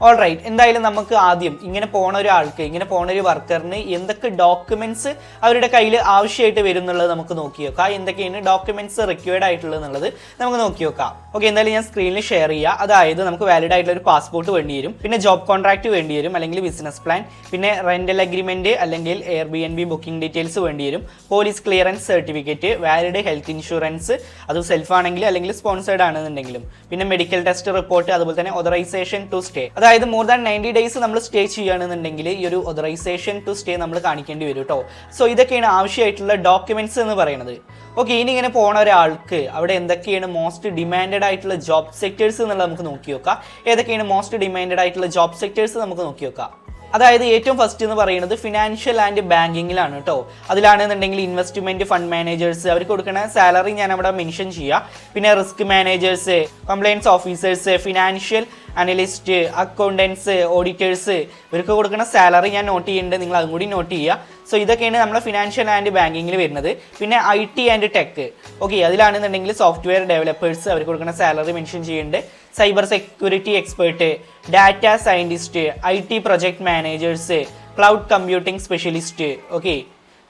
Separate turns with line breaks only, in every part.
All right എന്തായാലും നമുക്ക് ആദ്യം ഇങ്ങനെ പോണ ഒരാൾക്ക് ഇങ്ങനെ പോണ ഒരു വർക്കറിന് എന്തൊക്കെ ഡോക്യുമെന്റ്സ് അവരുടെ കയ്യിൽ ആവശ്യമായിട്ട് വരും എന്നുള്ളത് നമുക്ക് നോക്കി നോക്കാം. എന്തൊക്കെയാണ് ഡോക്യുമെന്റ്സ് റിക്വയർഡ് ആയിട്ടുള്ളത് എന്നുള്ളത് നമുക്ക് നോക്കി നോക്കാം. ഓക്കെ എന്തായാലും ഞാൻ സ്ക്രീനിൽ ഷെയർ ചെയ്യാം. അതായത് നമുക്ക് വാലിഡ് ആയിട്ടുള്ള ഒരു പാസ്പോർട്ട് വേണ്ടി വരും പിന്നെ ജോബ് കോൺട്രാക്ട് വേണ്ടി വരും അല്ലെങ്കിൽ ബിസിനസ് പ്ലാൻ പിന്നെ റെന്റൽ അഗ്രിമെന്റ് അല്ലെങ്കിൽ air B N B booking details വേണ്ടി വരും police clearance certificate valid health insurance അത് സെൽഫ് ആണെങ്കിൽ അല്ലെങ്കിൽ സ്പോൺസേർഡ് ആണെന്നുണ്ടെങ്കിലും പിന്നെ മെഡിക്കൽ ടെസ്റ്റ് റിപ്പോർട്ട് അതുപോലെ തന്നെ ഓതറൈസേഷൻ ടു സ്റ്റേ അതായത് മോർ ദാൻ നയന്റി ഡേയ്സ് നമ്മൾ സ്റ്റേ ചെയ്യുകയാണെന്നുണ്ടെങ്കിൽ ഈ ഒരു ഒതറൈസേഷൻ ടു സ്റ്റേ നമ്മൾ കാണിക്കേണ്ടി വരും കേട്ടോ സോ ഇതൊക്കെയാണ് ആവശ്യമായിട്ടുള്ള ഡോക്യുമെന്റ്സ് എന്ന് പറയുന്നത്. ഓക്കെ ഇനി ഇങ്ങനെ പോണ ഒരാൾക്ക് അവിടെ എന്തൊക്കെയാണ് മോസ്റ്റ് ഡിമാൻഡഡ് ആയിട്ടുള്ള ജോബ് സെക്ടേഴ്സ് എന്നുള്ളത് നമുക്ക് നോക്കി നോക്കാം. ഏതൊക്കെയാണ് മോസ്റ്റ് ഡിമാൻഡഡ് ആയിട്ടുള്ള ജോബ് സെക്ടേഴ്സ് നമുക്ക് നോക്കി നോക്കാം. അതായത് ഏറ്റവും ഫസ്റ്റ് എന്ന് പറയുന്നത് ഫിനാൻഷ്യൽ ആൻഡ് ബാങ്കിങ്ങിലാണ് കേട്ടോ അതിലാണെന്നുണ്ടെങ്കിൽ ഇൻവെസ്റ്റ്മെന്റ് ഫണ്ട് മാനേജേഴ്സ് അവർക്ക് കൊടുക്കുന്ന സാലറി ഞാൻ അവിടെ മെൻഷൻ ചെയ്യാം. പിന്നെ risk managers compliance officers financial analyst accountants auditors ഇവർക്ക് കൊടുക്കുന്ന സാലറി ഞാൻ നോട്ട് ചെയ്യുന്നുണ്ട്. നിങ്ങൾ അതും കൂടി നോട്ട് ചെയ്യുക. സോ ഇതൊക്കെയാണ് നമ്മുടെ ഫിനാൻഷ്യൽ ആൻഡ് ബാങ്കിങ്ങിൽ വരുന്നത്. പിന്നെ I T and tech okay അതിലാണെന്നുണ്ടെങ്കിൽ software developers അവർക്ക് കൊടുക്കുന്ന സാലറി മെൻഷൻ ചെയ്യുന്നുണ്ട്. Cyber security expert data scientist I T project managers cloud computing specialist okay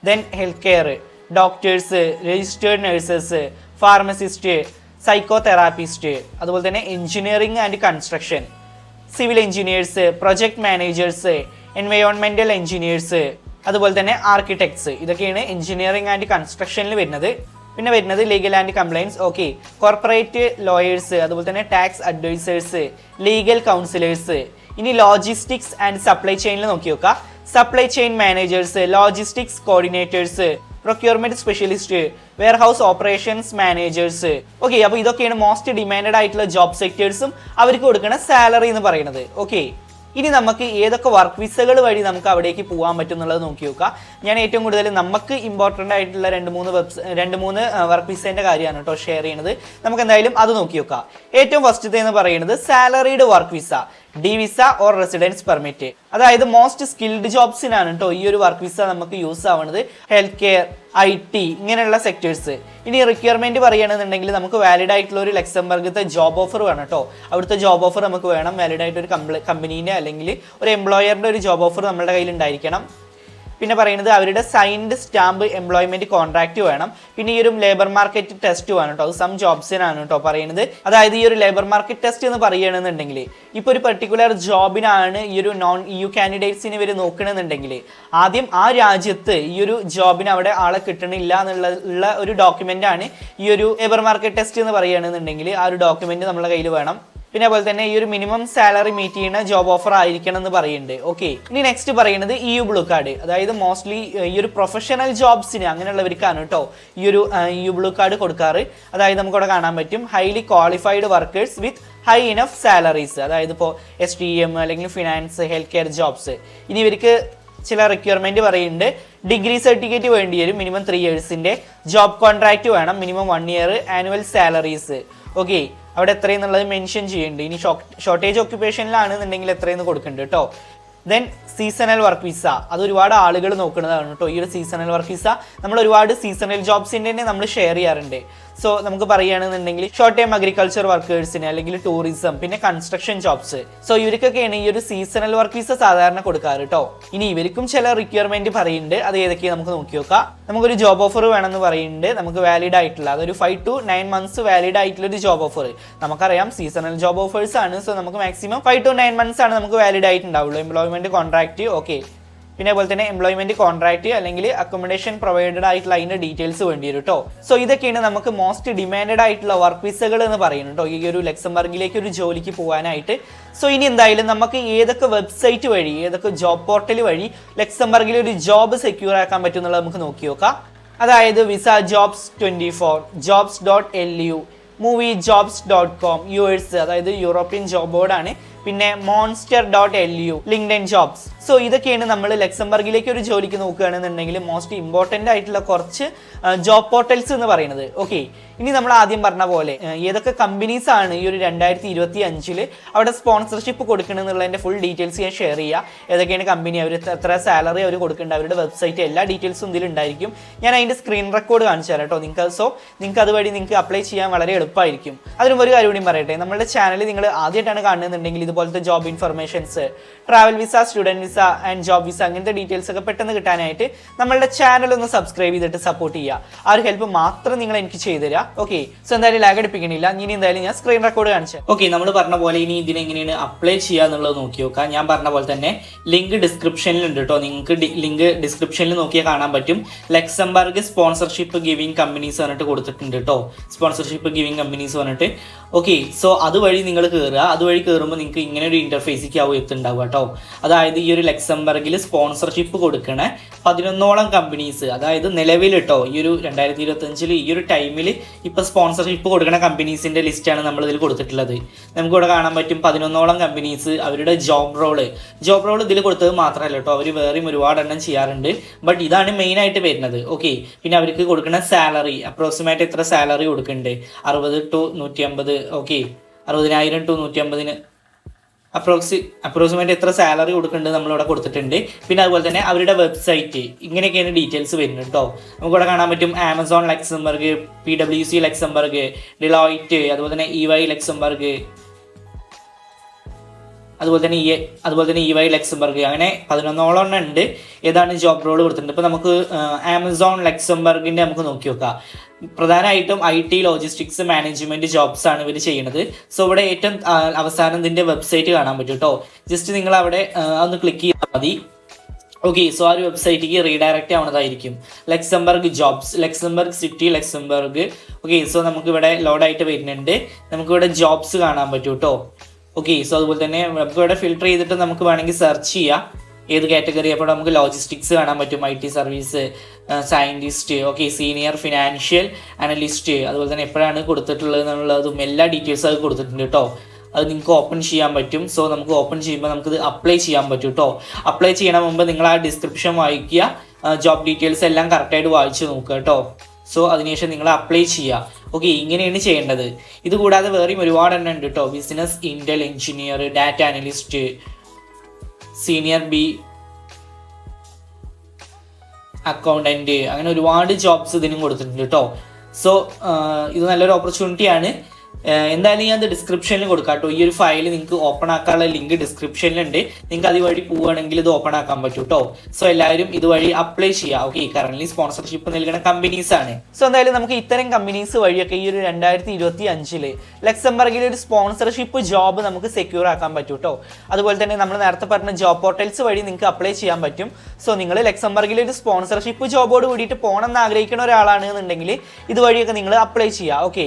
then health care doctors registered nurses pharmacist psychotherapist അതുപോലെ തന്നെ engineering and construction civil engineers project managers എൻവയോൺമെന്റൽ engineers അതുപോലെ തന്നെ architects ഇതൊക്കെയാണ് engineering and കൺസ്ട്രക്ഷനിൽ വരുന്നത്. പിന്നെ വരുന്നത് legal and compliance okay corporate lawyers അതുപോലെ തന്നെ ടാക്സ് അഡ്വൈസേഴ്സ് ലീഗൽ കൗൺസിലേഴ്സ് ഇനി ലോജിസ്റ്റിക്സ് ആൻഡ് സപ്ലൈ ചെയിനിൽ നോക്കി നോക്കാം. Supply chain managers logistics coordinators procurement specialist warehouse operations managers okay അപ്പോൾ ഇതൊക്കെയാണ് മോസ്റ്റ് ഡിമാൻഡഡ് ആയിട്ടുള്ള ജോബ് സെക്ടേഴ്സും അവർക്ക് കൊടുക്കുന്ന സാലറി എന്ന് പറയുന്നത്. ഓക്കെ ഇനി നമുക്ക് ഏതൊക്കെ വർക്ക് വിസകൾ വഴി നമുക്ക് അവിടേക്ക് പോകാൻ പറ്റും എന്നുള്ളത് നോക്കി നോക്കുക ഞാൻ ഏറ്റവും കൂടുതൽ നമുക്ക് ഇമ്പോർട്ടന്റ് ആയിട്ടുള്ള രണ്ട് മൂന്ന് വെബ്സ് രണ്ട് മൂന്ന് വർക്ക് വിസേന്റെ കാര്യമാണ് കേട്ടോ ഷെയർ ചെയ്യുന്നത്. നമുക്ക് എന്തായാലും അത് നോക്കി നോക്കാം. ഏറ്റവും ഫസ്റ്റത്തെ എന്ന് പറയുന്നത് salaried work visa D visa or residence permit. അതായത് മോസ്റ്റ് സ്കിൽഡ് ജോബ്സിനാണ് കേട്ടോ ഈ ഒരു വർക്ക് വിസ നമുക്ക് യൂസ് ആവുന്നത് ഹെൽത്ത് കെയർ ഐ ടി ഇങ്ങനെയുള്ള സെക്ടേഴ്സ് ഇനി റിക്വയർമെന്റ് പറയുകയാണെന്നുണ്ടെങ്കിൽ നമുക്ക് വാലിഡ് ആയിട്ടുള്ള ഒരു ലക്സംബർഗത്തെ ജോബ് ഓഫർ വേണം കേട്ടോ അവിടുത്തെ ജോബ് ഓഫർ നമുക്ക് വേണം. വാലിഡ് ആയിട്ട് ഒരു കമ്പനീന്റെ അല്ലെങ്കിൽ ഒരു എംപ്ലോയറിന്റെ ഒരു ജോബ് ഓഫർ നമ്മുടെ കയ്യിൽ ഉണ്ടായിരിക്കണം പിന്നെ പറയുന്നത് അവരുടെ സൈൻഡ് സ്റ്റാമ്പ് എംപ്ലോയ്മെന്റ് കോൺട്രാക്ട് വേണം. പിന്നെ ഈ ഒരു ലേബർ മാർക്കറ്റ് ടെസ്റ്റ് വേണം കേട്ടോ അത് സം ജോബ്സിനാണ് കേട്ടോ പറയുന്നത്. അതായത് ഈ ഒരു ലേബർ മാർക്കറ്റ് ടെസ്റ്റ് എന്ന് പറയുകയാണെന്നുണ്ടെങ്കിൽ ഇപ്പോൾ ഒരു പെർട്ടിക്കുലർ ജോബിനാണ് ഈ ഒരു നോൺ ഇ യു കാൻഡിഡേറ്റ്സിന് ഇവർ നോക്കണമെന്നുണ്ടെങ്കിൽ ആദ്യം ആ രാജ്യത്ത് ഈ ഒരു ജോബിന് അവിടെ ആളെ കിട്ടണില്ല എന്നുള്ള ഒരു ഡോക്യുമെന്റ് ആണ് ഈ ഒരു ലേബർ മാർക്കറ്റ് ടെസ്റ്റ് എന്ന് പറയുകയാണെന്നുണ്ടെങ്കിൽ ആ ഒരു ഡോക്യുമെന്റ് നമ്മുടെ കയ്യിൽ വേണം. പിന്നെ അതുപോലെ തന്നെ ഈ ഒരു മിനിമം സാലറി മീറ്റ് ചെയ്യുന്ന ജോബ് ഓഫർ ആയിരിക്കണം എന്ന് പറയുന്നുണ്ട്. ഓക്കെ ഇനി നെക്സ്റ്റ് പറയുന്നത് ഇ യു ബ്ലൂ കാർഡ് അതായത് മോസ്റ്റ്ലി ഈ ഒരു പ്രൊഫഷണൽ ജോബ്സിന് അങ്ങനെയുള്ളവർക്കാണ് കേട്ടോ ഈ ഒരു യു ബ്ലൂ കാർഡ് കൊടുക്കാറ്. അതായത് നമുക്കിവിടെ കാണാൻ പറ്റും highly qualified workers with high enough salaries അതായത് ഇപ്പോൾ എസ് ടി എം അല്ലെങ്കിൽ ഫിനാൻസ് ഹെൽത്ത് കെയർ ജോബ്സ് ഇനി ഇവർക്ക് ചില റിക്വയർമെന്റ് പറയുന്നുണ്ട്. ഡിഗ്രി സർട്ടിഫിക്കറ്റ് വേണ്ടി വരും. മിനിമം ത്രീ ഇയേഴ്സിന്റെ ജോബ് കോൺട്രാക്ട് വേണം. Minimum one year annual salaries okay അവിടെ എത്രയെന്നുള്ളത് മെൻഷൻ ചെയ്യുന്നുണ്ട്. ഇനി ഷോർട്ടേജ് ഓക്യുപ്പേഷനിലാണെന്നുണ്ടെങ്കിൽ എത്രയെന്ന് കൊടുക്കുന്നുണ്ട് കേട്ടോ. ദെൻ സീസണൽ വർക്ക് വിസ അത് ഒരുപാട് ആളുകൾ നോക്കുന്നതാണ് കേട്ടോ. ഈ ഒരു സീസണൽ വർക്ക് വിസ നമ്മൾ ഒരുപാട് സീസണൽ ജോബ്സിന്റെ തന്നെ നമ്മൾ ഷെയർ ചെയ്യാറുണ്ട്. സോ നമുക്ക് പറയുകയാണെന്നുണ്ടെങ്കിൽ ഷോർട്ട് ടൈം അഗ്രികൾച്ചർ വർക്കേഴ്സിന് അല്ലെങ്കിൽ ടൂറിസം പിന്നെ കൺസ്ട്രക്ഷൻ ജോബ്സ് സോ ഇവർക്കൊക്കെയാണ് ഈ ഒരു സീസണൽ വർക്ക് വിസ സാധാരണ കൊടുക്കാറ് കേട്ടോ ഇനി ഇവർക്കും ചില റിക്വയർമെന്റ് പറയുന്നുണ്ട്. അത് ഏതൊക്കെയാണ് നമുക്ക് നോക്കി നോക്കാം. നമുക്കൊരു ജോബ് ഓഫർ വേണമെന്ന് പറയുന്നുണ്ട്. നമുക്ക് വാലിഡ് ആയിട്ടുള്ള അതൊരു five to nine months valid ആയിട്ടുള്ള ഒരു ജോബ് ഓഫർ നമുക്കറിയാം സീസണൽ ജോബ് ഓഫേഴ്സ് ആണ്. സോ നമുക്ക് maximum five to nine months ആണ് നമുക്ക് വാലിഡ് ആയിട്ടുണ്ടാവുള്ളൂ. എംപ്ലോയ്മെന്റ് കോൺട്രാക്ട് ഓക്കെ പിന്നെ അതുപോലെ തന്നെ എംപ്ലോയ്മെന്റ് കോൺട്രാക്ട് അല്ലെങ്കിൽ അക്കോമഡേഷൻ പ്രൊവൈഡഡ് ആയിട്ടുള്ള അതിന്റെ ഡീറ്റെയിൽസ് വേണ്ടി വരും കേട്ടോ സോ ഇതൊക്കെയാണ് നമുക്ക് മോസ്റ്റ് ഡിമാൻഡ് ആയിട്ടുള്ള വർക്ക് വിസകൾ എന്ന് പറയുന്നത് കേട്ടോ ഈ ഒരു ലക്സംബർഗിലേക്ക് ഒരു ജോലിക്ക് പോകാനായിട്ട്. സോ ഇനി എന്തായാലും നമുക്ക് ഏതൊക്കെ വെബ്സൈറ്റ് വഴി ഏതൊക്കെ ജോബ് പോർട്ടൽ വഴി ലക്സംബർഗിൽ ഒരു ജോബ് സെക്യൂർ ആക്കാൻ പറ്റും എന്നുള്ളത് നമുക്ക് നോക്കി നോക്കാം. അതായത് visa jobs twenty four jobs dot L U movie jobs dot com EURES അതായത് യൂറോപ്യൻ ജോബ് ബോർഡാണ് പിന്നെ Monster dot L U LinkedIn jobs so ഇതൊക്കെയാണ് നമ്മൾ ലക്സംബർഗിലേക്ക് ഒരു ജോലിക്ക് നോക്കുകയാണെന്നുണ്ടെങ്കിൽ മോസ്റ്റ് ഇമ്പോർട്ടന്റ് ആയിട്ടുള്ള കുറച്ച് ജോബ് പോർട്ടൽസ് എന്ന് പറയുന്നത്. ഓക്കെ ഇനി നമ്മൾ ആദ്യം പറഞ്ഞ പോലെ ഏതൊക്കെ കമ്പനീസ് ആണ് ഈ ഒരു രണ്ടായിരത്തി ഇരുപത്തി അഞ്ചിൽ അവിടെ സ്പോൺസർഷിപ്പ് കൊടുക്കണമെന്നുള്ളതിന്റെ ഫുൾ ഡീറ്റെയിൽസ് ഞാൻ ഷെയർ ചെയ്യാം. ഏതൊക്കെയാണ് കമ്പനി അവർ എത്ര സാലറി അവർ കൊടുക്കേണ്ട അവരുടെ വെബ്സൈറ്റ് എല്ലാ ഡീറ്റെയിൽസും ഇതിലുണ്ടായിരിക്കും ഞാൻ അതിന്റെ സ്ക്രീൻ റെക്കോർഡ് കാണിച്ചു തരാം കേട്ടോ നിങ്ങൾക്ക്. സോ നിങ്ങൾക്ക് അതുവഴി നിങ്ങൾക്ക് അപ്ലൈ ചെയ്യാൻ വളരെ എളുപ്പമായിരിക്കും. അതിനും ഒരു കാര്യം കൂടി പറയട്ടെ നമ്മുടെ ചാനൽ നിങ്ങൾ ആദ്യമായിട്ടാണ് കാണുന്നുണ്ടെങ്കിൽ ഇത് ഇതുപോലത്തെ job informations travel visa student visa and job visa അങ്ങനത്തെ ഡീറ്റെയിൽസ് ഒക്കെ പെട്ടെന്ന് കിട്ടാനായിട്ട് നമ്മളുടെ ചാനൽ ഒന്ന് സബ്സ്ക്രൈബ് ചെയ്തിട്ട് സപ്പോർട്ട് ചെയ്യുക. ആ ഒരു ഹെൽപ്പ് മാത്രം നിങ്ങൾ എനിക്ക് ചെയ്തു തരിക ഓക്കെ സോ എന്തായാലും ലാഗ് അടിപ്പിക്കണില്ല. ഇനി എന്തായാലും ഞാൻ സ്ക്രീൻ റെക്കോർഡ് കാണിച്ചു ഓക്കെ നമ്മൾ പറഞ്ഞ പോലെ ഇനി ഇതിനെങ്ങനെയാണ് അപ്ലൈ ചെയ്യുക എന്നുള്ളത് നോക്കി നോക്കാം. ഞാൻ പറഞ്ഞ പോലെ തന്നെ ലിങ്ക് ഡിസ്ക്രിപ്ഷനിൽ ഉണ്ട് കേട്ടോ നിങ്ങൾക്ക് ലിങ്ക് ഡിസ്ക്രിപ്ഷനിൽ നോക്കിയാൽ കാണാൻ പറ്റും. ലക്സംബർഗ് സ്പോൺസർഷിപ്പ് ഗിവിംഗ് കമ്പനീസ് പറഞ്ഞിട്ട് കൊടുത്തിട്ടുണ്ട് കേട്ടോ സ്പോൺസർഷിപ്പ് ഗിവിംഗ് കമ്പനീസ് പറഞ്ഞിട്ട്. ഓക്കെ സോ അതുവഴി നിങ്ങൾ കയറുക അതുവഴി കയറുമ്പോൾ നിങ്ങൾക്ക് ഇങ്ങനെ ഒരു ഇന്റർഫേസിക്ക് ആവും എത്തുണ്ടാവുക കേട്ടോ. അതായത് ഈ ഒരു ലക്സംബർഗിൽ സ്പോൺസർഷിപ്പ് കൊടുക്കണ പതിനൊന്നോളം കമ്പനീസ് അതായത് നിലവിൽ കേട്ടോ ഈ ഒരു രണ്ടായിരത്തി ഇരുപത്തഞ്ചിൽ ഈ ഒരു ടൈമിൽ ഇപ്പൊ സ്പോൺസർഷിപ്പ് കൊടുക്കുന്ന കമ്പനീസിന്റെ ലിസ്റ്റാണ് നമ്മൾ ഇതിൽ കൊടുത്തിട്ടുള്ളത്. നമുക്ക് ഇവിടെ കാണാൻ പറ്റും പതിനൊന്നോളം കമ്പനീസ് അവരുടെ ജോബ് റോൾ ജോബ് റോൾ ഇതിൽ കൊടുത്തത് മാത്രമല്ല കേട്ടോ അവർ വേറെയും ഒരുപാട് എണ്ണം ചെയ്യാറുണ്ട്. ബട്ട് ഇതാണ് മെയിൻ ആയിട്ട് വരുന്നത്. ഓക്കെ പിന്നെ അവർക്ക് കൊടുക്കുന്ന സാലറി അപ്രോക്സിമേറ്റ് എത്ര സാലറി കൊടുക്കുന്നുണ്ട് അറുപത് ടു നൂറ്റി അമ്പത് ഓക്കെ അറുപതിനായിരം ടു നൂറ്റി അമ്പതിന് അപ്രോക്സി അപ്രോക്സിമേറ്റ് എത്ര സാലറി കൊടുക്കുന്നുണ്ട് നമ്മളിവിടെ കൊടുത്തിട്ടുണ്ട്. പിന്നെ അതുപോലെ തന്നെ അവരുടെ വെബ്സൈറ്റ് ഇങ്ങനെയൊക്കെയാണ് ഡീറ്റെയിൽസ് വരുന്നത് കേട്ടോ. നമുക്കിവിടെ കാണാൻ പറ്റും Amazon Luxembourg P W C Luxembourg Deloitte അതുപോലെ തന്നെ ഇ വൈ ലക്സംബർഗ് അതുപോലെ തന്നെ ഇ അതുപോലെ തന്നെ ഇ വൈ ലക്സംബർഗ് അങ്ങനെ പതിനൊന്നോളം എണ്ണം ഉണ്ട്. ഏതാണ് ജോബ് റോൾ കൊടുത്തിട്ടുണ്ട്? ഇപ്പോൾ നമുക്ക് ആമസോൺ ലക്സംബർഗിന്റെ നമുക്ക് നോക്കി നോക്കാം. പ്രധാനമായിട്ടും I T logistics management jobs ആണ് ഇവർ ചെയ്യുന്നത്. സോ ഇവിടെ ഏറ്റവും അവസാനം ഇതിന്റെ വെബ്സൈറ്റ് കാണാൻ പറ്റും കേട്ടോ ജസ്റ്റ് നിങ്ങൾ അവിടെ ഒന്ന് ക്ലിക്ക് ചെയ്താൽ മതി. ഓക്കെ സോ ആ ഒരു വെബ്സൈറ്റിലേക്ക് redirect ആവുന്നതായിരിക്കും. Luxembourg jobs Luxembourg city Luxembourg okay so നമുക്കിവിടെ ലോഡായിട്ട് വരുന്നുണ്ട്. നമുക്കിവിടെ ജോബ്സ് കാണാൻ പറ്റും കേട്ടോ ഓക്കെ സോ അതുപോലെ തന്നെ നമുക്ക് ഇവിടെ ഫിൽട്ടർ ചെയ്തിട്ട് നമുക്ക് വേണമെങ്കിൽ സെർച്ച് ചെയ്യാം. ഏത് കാറ്റഗറി അപ്പോൾ നമുക്ക് ലോജിസ്റ്റിക്സ് കാണാൻ പറ്റും I T service scientist okay senior financial analyst അതുപോലെ തന്നെ എപ്പോഴാണ് കൊടുത്തിട്ടുള്ളത് എന്നുള്ളതും എല്ലാ ഡീറ്റെയിൽസും അത് കൊടുത്തിട്ടുണ്ട് കേട്ടോ. അത് നിങ്ങൾക്ക് ഓപ്പൺ ചെയ്യാൻ പറ്റും. സോ നമുക്ക് ഓപ്പൺ ചെയ്യുമ്പോൾ നമുക്കിത് അപ്ലൈ ചെയ്യാൻ പറ്റും കേട്ടോ. അപ്ലൈ ചെയ്യണ മുമ്പ് നിങ്ങൾ ആ ഡിസ്ക്രിപ്ഷൻ വായിക്കുക. ജോബ് ഡീറ്റെയിൽസ് എല്ലാം കറക്റ്റായിട്ട് വായിച്ച് നോക്കുക കേട്ടോ. സോ അതിനുശേഷം നിങ്ങൾ അപ്ലൈ ചെയ്യുക. ഓക്കെ ഇങ്ങനെയാണ് ചെയ്യേണ്ടത്. ഇത് കൂടാതെ വേറെയും ഒരുപാട് എണ്ണം ഉണ്ട് കേട്ടോ business intel engineer data analyst senior B accountant അങ്ങനെ ഒരുപാട് ജോബ്സ് ഇതിനും കൊടുത്തിട്ടുണ്ട് കേട്ടോ സോ ഇത് നല്ലൊരു ഓപ്പർച്യൂണിറ്റിയാണ് എന്തായാലും ഞാൻ ഡിസ്ക്രിപ്ഷനിൽ കൊടുക്കാം കേട്ടോ ഈ ഒരു ഫയൽ നിങ്ങൾക്ക് ഓപ്പൺ ആക്കാനുള്ള ലിങ്ക് ഡിസ്ക്രിപ്ഷനിലുണ്ട് നിങ്ങൾക്ക് അതുവഴി പോവുകയാണെങ്കിൽ ഇത് ഓപ്പൺ ആക്കാൻ പറ്റും കേട്ടോ സോ എല്ലാവരും ഇതുവഴി അപ്ലൈ ചെയ്യുക ഓക്കെ കറന്റ് സ്പോൺസർഷിപ്പ് നൽകുന്ന കമ്പനീസ് ആണ്. സോ എന്തായാലും നമുക്ക് ഇത്തരം കമ്പനീസ് വഴിയൊക്കെ ഈ ഒരു രണ്ടായിരത്തി ഇരുപത്തി അഞ്ചിൽ ലക്സംബർഗിൽ ഒരു സ്പോൺസർഷിപ്പ് ജോബ് നമുക്ക് സെക്യൂർ ആക്കാൻ പറ്റും കേട്ടോ അതുപോലെ തന്നെ നമ്മൾ നേരത്തെ പറഞ്ഞ ജോബ് പോർട്ടൽസ് വഴി നിങ്ങൾക്ക് അപ്ലൈ ചെയ്യാൻ പറ്റും. സോ നിങ്ങൾ ലക്സംബർഗിൽ ഒരു സ്പോൺസർഷിപ്പ് ജോബോട് കൂടിയിട്ട് പോകണം എന്ന് ആഗ്രഹിക്കുന്ന ഒരാളാണ് എന്നുണ്ടെങ്കിൽ ഇതുവഴിയൊക്കെ നിങ്ങൾ അപ്ലൈ ചെയ്യുക ഓക്കെ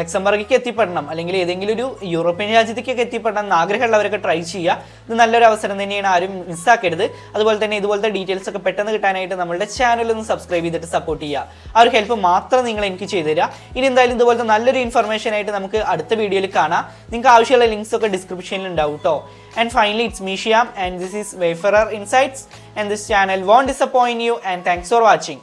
ലക്സംബർഗിക്ക് എത്തിപ്പെടണം അല്ലെങ്കിൽ ഏതെങ്കിലും ഒരു യൂറോപ്യൻ രാജ്യത്തേക്കൊക്കെ എത്തിപ്പെടണം എന്ന് ആഗ്രഹമുള്ളവരൊക്കെ ട്രൈ ചെയ്യുക. ഇത് നല്ലൊരു അവസരം തന്നെയാണ് ആരും മിസ്സാക്കരുത് അതുപോലെ തന്നെ ഇതുപോലത്തെ ഡീറ്റെയിൽസ് ഒക്കെ പെട്ടെന്ന് കിട്ടാനായിട്ട് നമ്മുടെ ചാനൽ ഒന്ന് സബ്സ്ക്രൈബ് ചെയ്തിട്ട് സപ്പോർട്ട് ചെയ്യുക. ആ ഒരു ഹെൽപ്പ് മാത്രം നിങ്ങൾ എനിക്ക് ചെയ്തു തരിക. ഇനി എന്തായാലും ഇതുപോലത്തെ നല്ലൊരു ഇൻഫർമേഷൻ ആയിട്ട് നമുക്ക് അടുത്ത വീഡിയോയിൽ കാണാം. നിങ്ങൾക്ക് ആവശ്യമുള്ള ലിങ്ക്സ് ഒക്കെ ഡിസ്ക്രിപ്ഷനിൽ ഉണ്ടാവും കേട്ടോ and finally it's മീഷിയാം and this is Wayfarer Insights and this channel won't disappoint you and thanks for watching